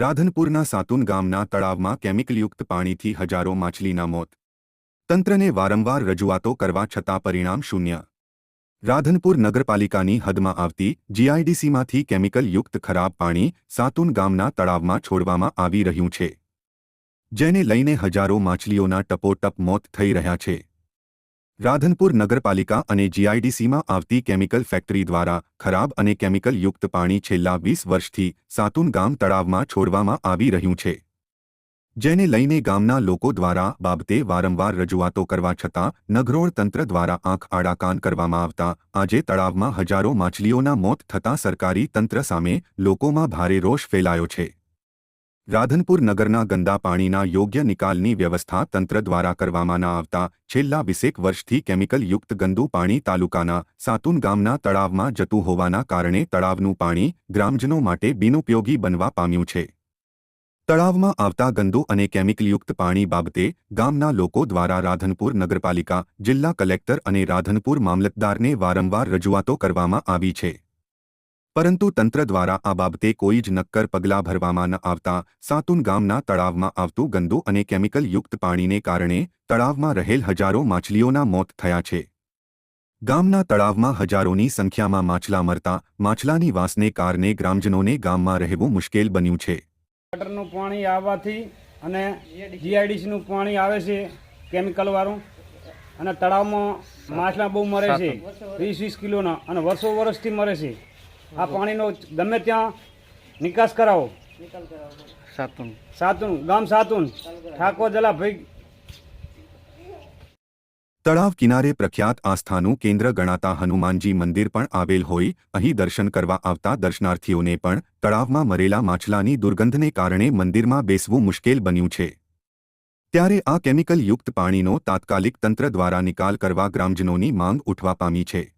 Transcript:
રાધનપુરના સાતુન ગામના તળાવમાં કેમિકલયુક્ત પાણીથી હજારો માછલીના મોત. તંત્રને વારંવાર રજૂઆતો કરવા છતાં પરિણામ શૂન્ય. રાધનપુર નગરપાલિકાની હદમાં આવતી જીઆઈડીસીમાંથી કેમિકલયુક્ત ખરાબ પાણી સાતુન ગામના તળાવમાં છોડવામાં આવી રહ્યું છે. જેને લઈને હજારો માછલીઓના ટપોટપ મોત થઈ રહ્યા છે. રાધનપુર નગરપાલિકા અને જીઆઈડીસીમાં આવતી કેમિકલ ફેક્ટરી દ્વારા ખરાબ અને કેમિકલયુક્ત પાણી છેલ્લા વીસ વર્ષથી સાતુન ગામ તળાવમાં છોડવામાં આવી રહ્યું છે. જેને લઈને ગામના લોકો દ્વારા બાબતે વારંવાર રજૂઆતો કરવા છતાં નગરોળ તંત્ર દ્વારા આંખ આડાકાન કરવામાં આવતા આજે તળાવમાં હજારો માછલીઓના મોત થતાં સરકારી તંત્ર સામે લોકોમાં ભારે રોષ ફેલાયો છે. રાધનપુર નગરના ગંદા પાણીના યોગ્ય નિકાલની વ્યવસ્થા તંત્ર દ્વારા કરવામાં ન આવતા છેલ્લા વીસેક વર્ષથી કેમિકલયુક્ત ગંદુ પાણી તાલુકાના સાતુન ગામના તળાવમાં જતું હોવાના કારણે તળાવનું પાણી ગ્રામજનો માટે બિનઉપયોગી બનવા પામ્યું છે. તળાવમાં આવતા ગંદુ અને કેમિકલયુક્ત પાણી બાબતે ગામના લોકો દ્વારા રાધનપુર નગરપાલિકા, જિલ્લા કલેક્ટર અને રાધનપુર મામલતદારને વારંવાર રજૂઆતો કરવામાં આવી છે. પરંતુ તંત્ર દ્વારા આ બાબતે કોઈ જ નક્કર પગલાં ભરવામાં ન આવતા સાતુન ગામના તળાવમાં આવતું ગંદુ અને કેમિકલયુક્ત પાણીને કારણે તળાવમાં રહેલ હજારો માછલીઓના મોત થયા છે. ગામના તળાવમાં હજારોની સંખ્યામાં માછલા મરતા માછલાની વાસને કારણે ગ્રામજનોને ગામમાં રહેવું મુશ્કેલ બન્યું છે. ગટરનું પાણી આવવાથી અને જીઆઈડીસીનું પાણી આવે છે કેમિકલવાળું અને તળાવમાં માછલા બહુ મરે છે. વીસ વીસ કિલોના અને વર્ષો વર્ષથી મરે છે. આ પાણીનો ગમે ત્યાં નિકાસ કરાવો. સાતુન. સાતુન ગામ સાતુન. ઠાકોર જલા ભાઈ. તળાવ કિનારે પ્રખ્યાત આસ્થાનું કેન્દ્ર ગણાતા હનુમાનજી મંદિર પણ આવેલ હોય અહીં દર્શન કરવા આવતા દર્શનાર્થીઓને પણ તળાવમાં મરેલા માછલાની દુર્ગંધને કારણે મંદિરમાં બેસવું મુશ્કેલ બન્યું છે. ત્યારે આ કેમિકલયુક્ત પાણીનો તાત્કાલિક તંત્ર દ્વારા નિકાલ કરવા ગ્રામજનોની માંગ ઉઠવા પામી છે.